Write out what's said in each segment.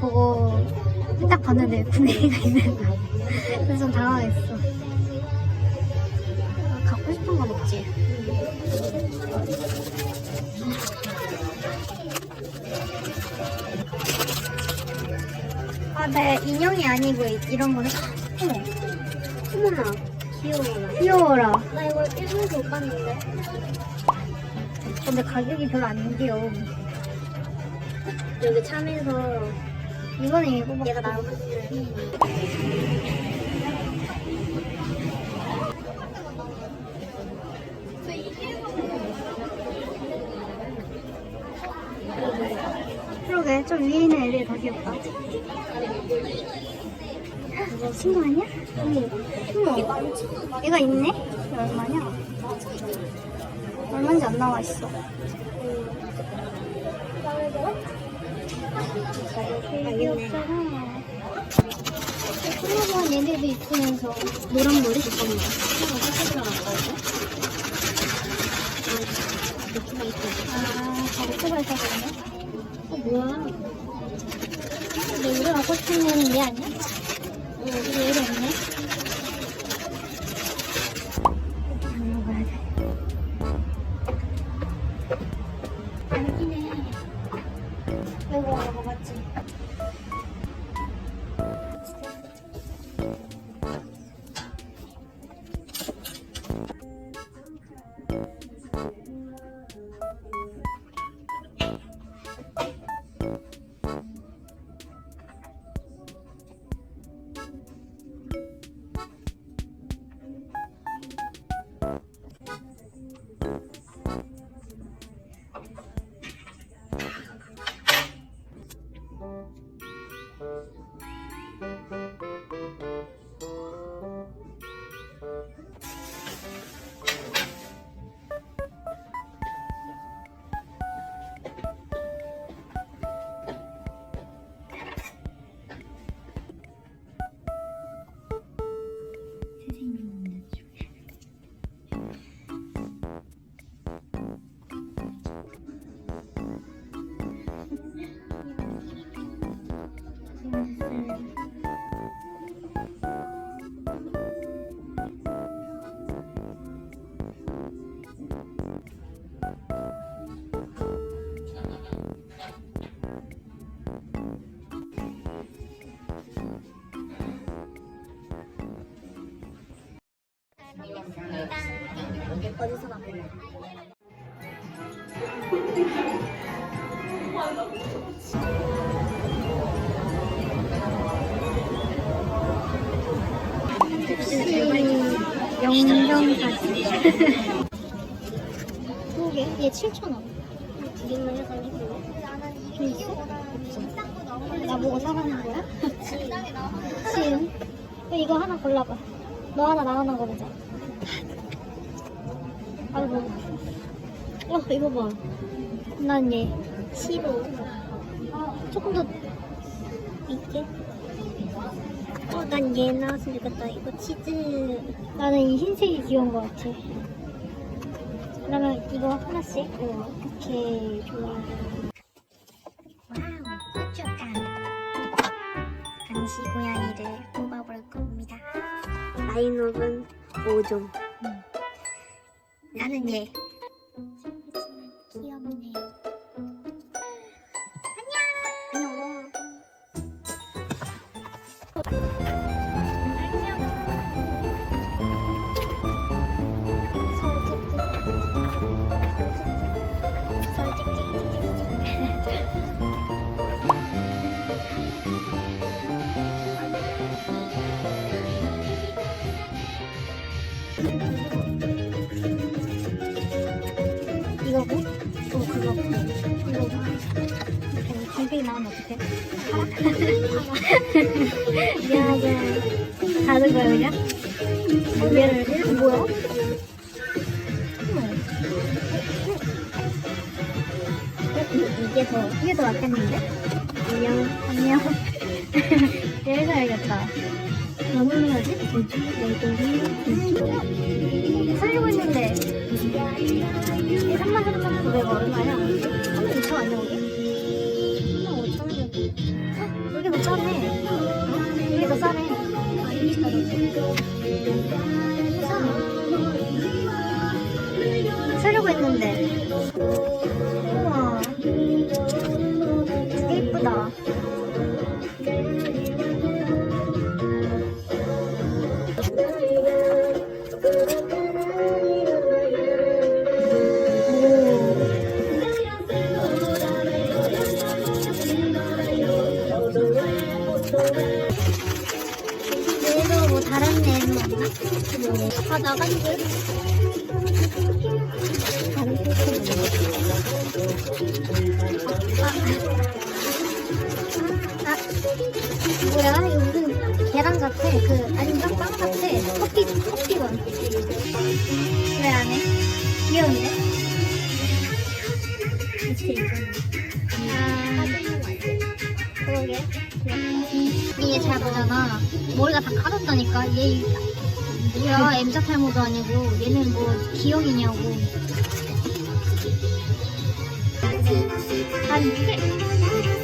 보고 딱 봤는데 군대가 있는 거야. 그래서 좀 당황했어. 아, 갖고 싶은 건 없지. 아, 네, 인형이 아니고 이- 이런 거는. 어머, 어머나. 귀여워라. 귀여워라. 나 이거 일본에서 못 봤는데. 근데 가격이 별로 안 귀여워. 여기 참에서 이번에 이거 얘가 나오는데. 그러게 좀 위에 있는 애들이 더 귀엽다. 친구 아니야? 응. 어머, 얘가 있네? 이게 얼마냐? 얼마인지 안 나와 있어. 되게 귀엽잖아. 플로버한 얘네도 있으면서 노란 머리? 잠깐만. 아, 다 오토바이 타고 어, 뭐야? 근데 갖고 싶은 얘 아니야? 영정사진. 그게 얘 7,000원. 두 개만 해서 이거 있어? 없어. 나보고 사가는 거야? 시은. 이거 하나 골라봐. 너 하나, 나 하나 고르자. 아이고. 어, 이거 봐. 난 얘. 싫어. 아, 조금 더 있게. 어, 난얘 나왔으면 좋겠다. 이거 치즈. 나는 이 흰색이 귀여운 것 같아. 그러면 이거 하나씩? 이렇게 좋아. 와우, 좋다. 간시 고양이를 뽑아볼 겁니다. 라인업은 5종. 나는 얘. 미안하게. 가는 거야, 그냥? 얘를, 얘 뭐야? 이게 더, 이게 더 낫겠는데? 안녕. 안녕. 여기서 알겠다. 너무 해야지? 뭐지? 내돈이 살리고 있는데 3만 3,900원 얼마야? 3만 2천 아니야 우리? 3만 5천 원 쓰려고 했는 데. 아 나간 듯? 다른 포크 아, 아, 뭐야? 이거 무슨 계란 같아? 그 아닌가? 빵 같아? 커피 커피건 왜안 해? 귀여운데? 아, 그러게. 얘잘 보잖아. 머리가 다 까졌다니까. 얘 뭐야 M자 탈모도 아니고 얘는 뭐 기억이냐고. 아니 이게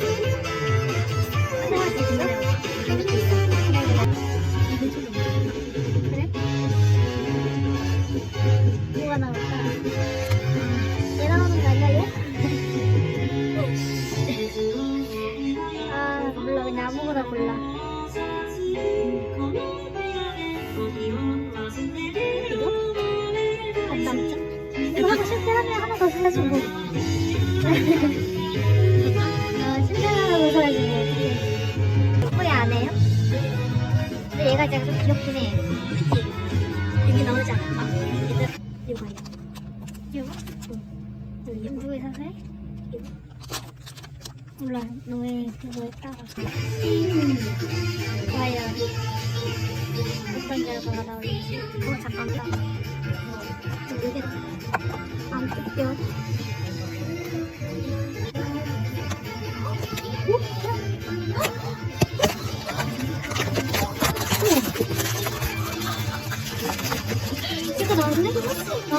이거 이거? 응 누구에 사서 해? 이거? 몰라 너의 그거에 따라 과연 어떤 결과가 나올지 어 잠깐만 이게 안 뜯겨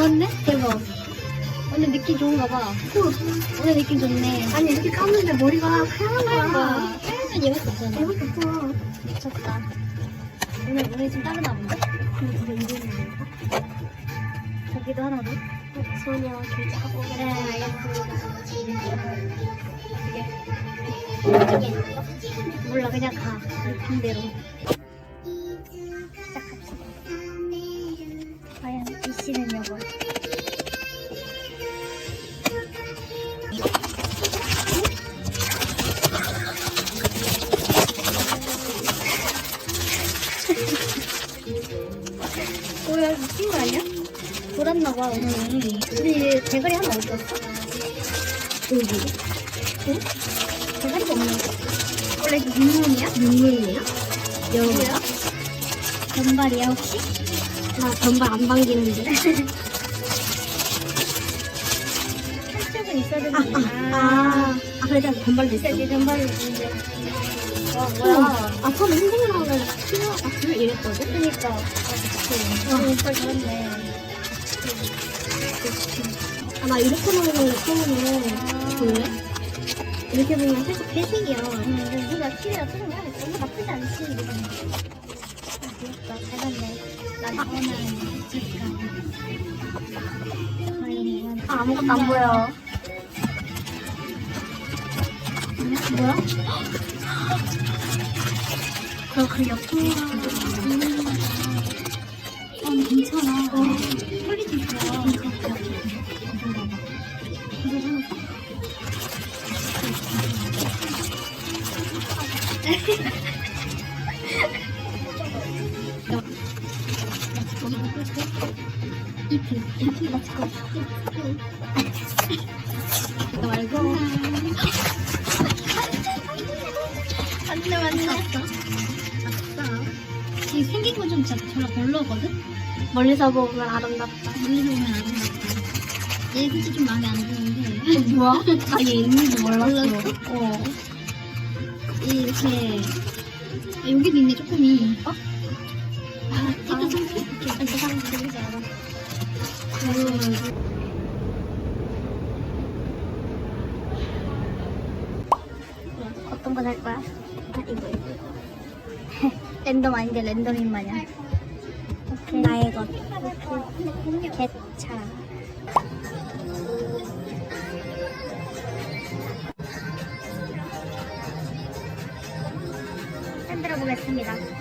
나왔네? 대박 오늘 느낌 좋은가 봐 오늘 느낌 좋네 아니 이렇게 감는데 머리가 하얀 하얀 거야. 거야 하얀면 얘밖에 없잖아 대박 좋다. 미쳤다 오늘 오늘 좀 따르나 본데? 이거 이름이 뭐야? 거기도 하나 더? 소녀 교자하고 그래 거? 몰라 그냥 가 반대로 어디 갔어? 여기 어? 대가리가 없는데 원래 이게 눈물이야? 눈물이야? 뭐야? 변발이야 혹시? 나 전발 안 당기는데. 한쪽은 있어야 되는데 아, 아 그래 내가 전발도 있어. 있어야지 변발이 있는데 와 뭐야? 뭐야 아 처음에 선생님 나오면 필요 같으면 이랬거든. 그니까 아 그치 와 이빨 잘했네 아 나 이렇게 나오는 거 처음에 아. 볼래? 이렇게 보면 살짝 회색이야. 응, 우리가 TV가 조금 해야 너무 나쁘지 않지 아, 귀엽다 잘했네 난 저는 지금 과연 아 아무것도 안 보여. 뭐야? 그럼 그 옆에 이 잎이 맞고 너 말고 안돼 안돼 이 생긴 건 좀 진짜 별로 별로거든? 멀리서 보면 아름답다 멀리서 보면 아름답다 얘 솔직히 좀 마음에 안 드는데 뭐야? 아얘 있는지 몰랐어? 어 이렇게 아, 여기도 있네 조금이 어? 랜덤 아닌데 랜덤인 마냥. 나의 것. 개차. 흔들어 보겠습니다.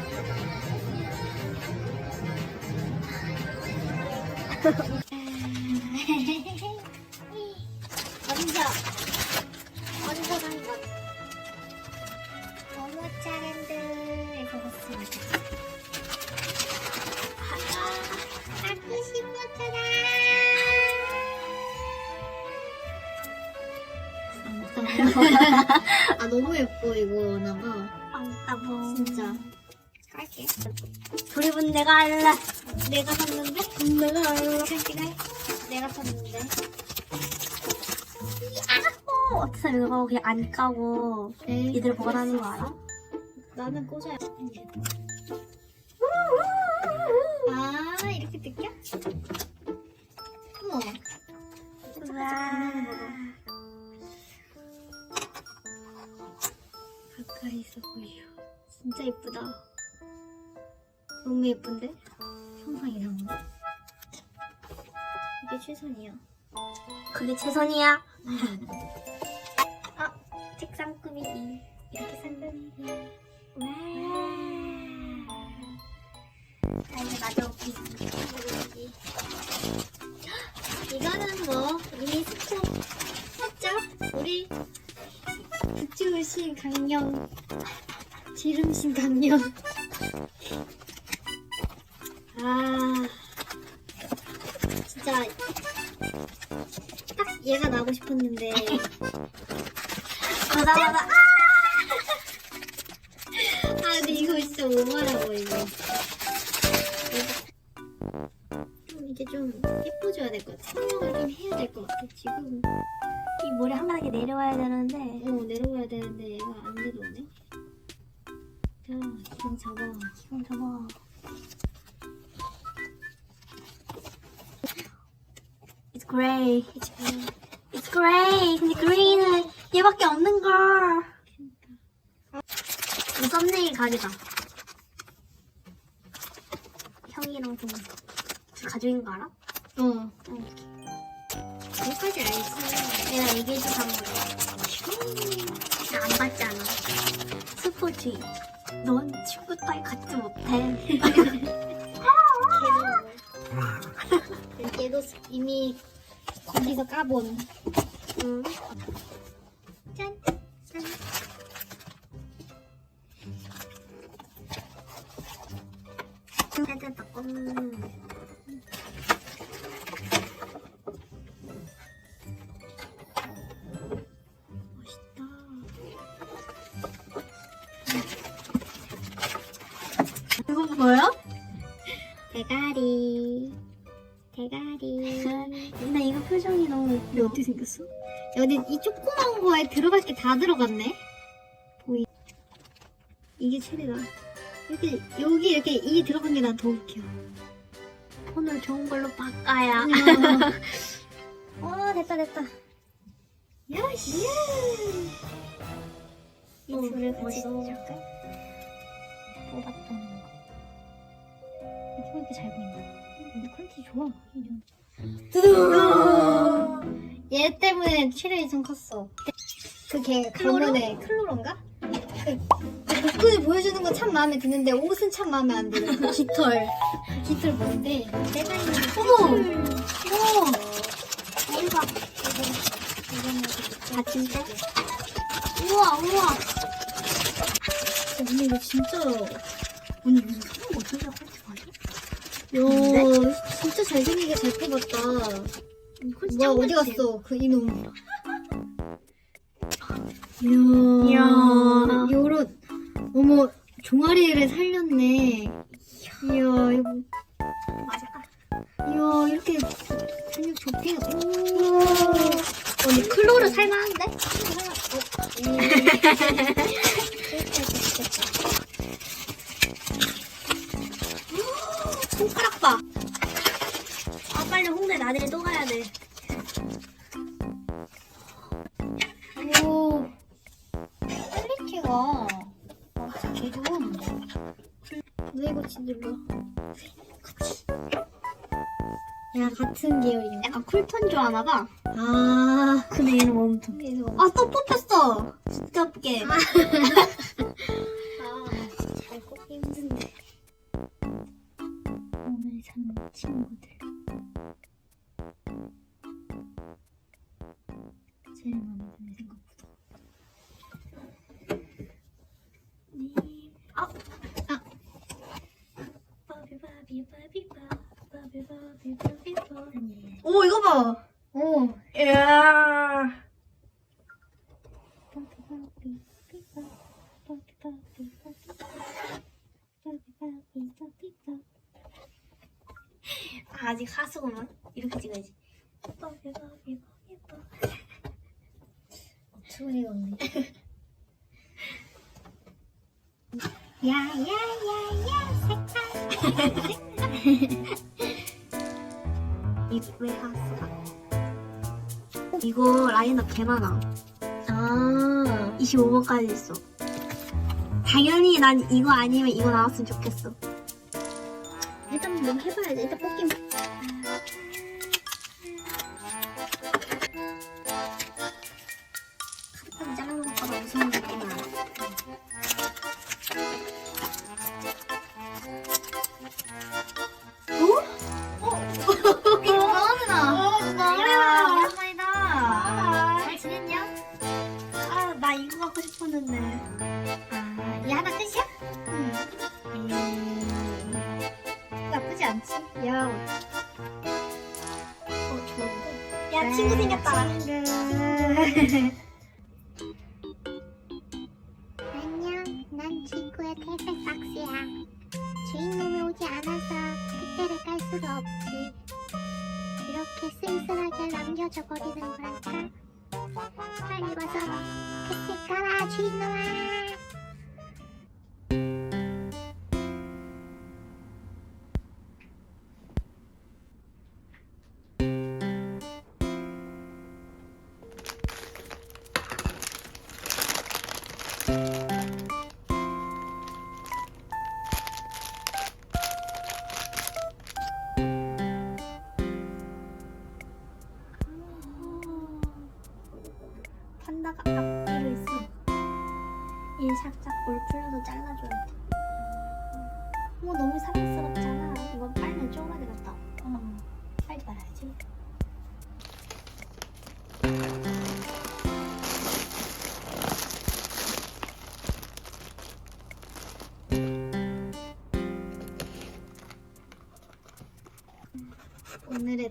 너무 예뻐 이거 나가 빵따봉. 진짜 깔게 조립은 내가 할래. 내가 샀는데 내가 할래. 그래 내가 샀는데 어, 어떻게 이거 그냥 안 까고 에이, 이들 보관하는 거 알아? 나는 꽂아야 아 이렇게 뜯겨? 우와. 가까이서 보여 진짜 예쁘다 너무 예쁜데? 이상한 이게 최선이야 그게 최선이야. 아 책상 꾸미기 이렇게 상상이야 와 자, 이제 나도 여기. 이거는 뭐 이미 스포 했죠? 우리 북 지우신 강령. 지름신 강령. 아 진짜 딱 얘가 나고 싶었는데. 보자마자 아 근데 이거 진짜 오버라고 이거 여기까지 알지 내가 얘기해준 방법. 나안 봤잖아. 스포츠. 넌 친구 따위 갖지 못해. 얘도 이미 거기서 까본 응. 이거 뭐야? 대가리. 대가리. 나 이거 표정이 너무 근데 어떻게 생겼어? 여기 이 조그만 거에 들어갈 게 다 들어갔네. 보이. 이게 최대다. 이렇게 여기 이렇게 이게 들어간 게 난 더 웃겨. 오늘 좋은 걸로 바꿔야. 어 됐다 됐다. 야 씨. 이 어, 둘을 같이 멋있어. 넣어줄까? 뽑았던 거 이렇게 잘 보인다. 근데 퀄리티 좋아. 얘 때문에 출혈이 좀 컸어. 그걔 클로로인가? 그 복근을 보여주는 건 참 마음에 드는데 옷은 참 마음에 안 들어. 그 깃털. 그 깃털 뭔데? 내가 있는 어머! 어머! 이거 이거는 같은데? 우와 우와. 언니 이거 진짜 언니 무슨 사람 어떻게 퀄리 티 맞아? 야 진짜 잘생기게 잘 뽑았다 뭐야 짱 어디? 갔어 그 이놈 이야. 이야 요런 어머 종아리를 살렸네 이야 이거 맞아. 이야 이렇게 근육 좋게 오 언니 클로를 살만한데? 손 같은 계열이네. 약간 쿨톤 좋아하나봐 아 근데 얘는 웜톤 그래서 아 또 뽑혔어 진짜 예쁘게 아 진짜 잘 꼽기 힘든데. 오늘 산 친구들. 제일 마음에 드는 생각보다. 네. 아. 아. 바비 바비 바비바 바비바비바비바 아니. 오 이거 봐 오. 이야 바비바비바비바 아, 아직 하수구만 이렇게 찍어야지 어처구니가 없네. 야야야야 색깔 하수가 이거 라인업 개 많아 아, 25번까지 있어 당연히 난 이거 아니면 이거 나왔으면 좋겠어 일단 뭐 해봐야지. 일단 뽑기. 쓸쓸하게 남겨져 버리는 거랄까. 빨리 와서 택배 깔아, 주인놈아.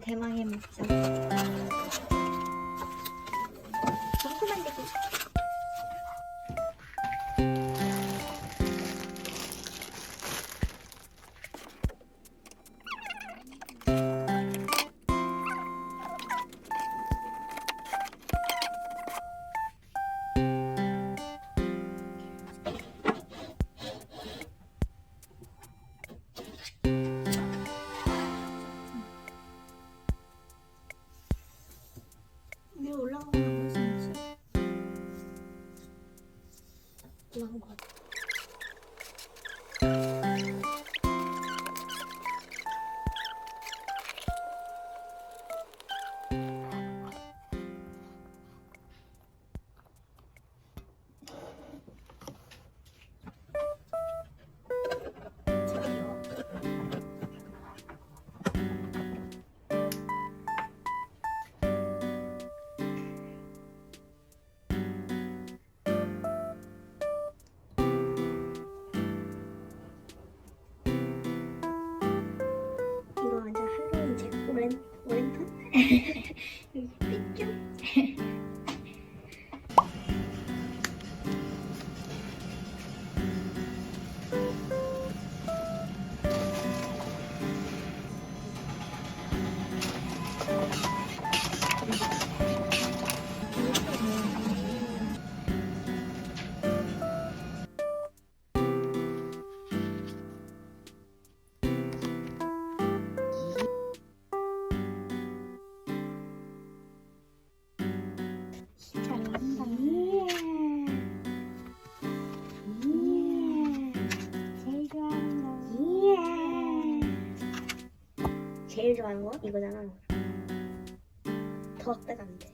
대망의 목적. Ha ha ha. 좋아하는 거 이거잖아. 더 빼가 안 돼.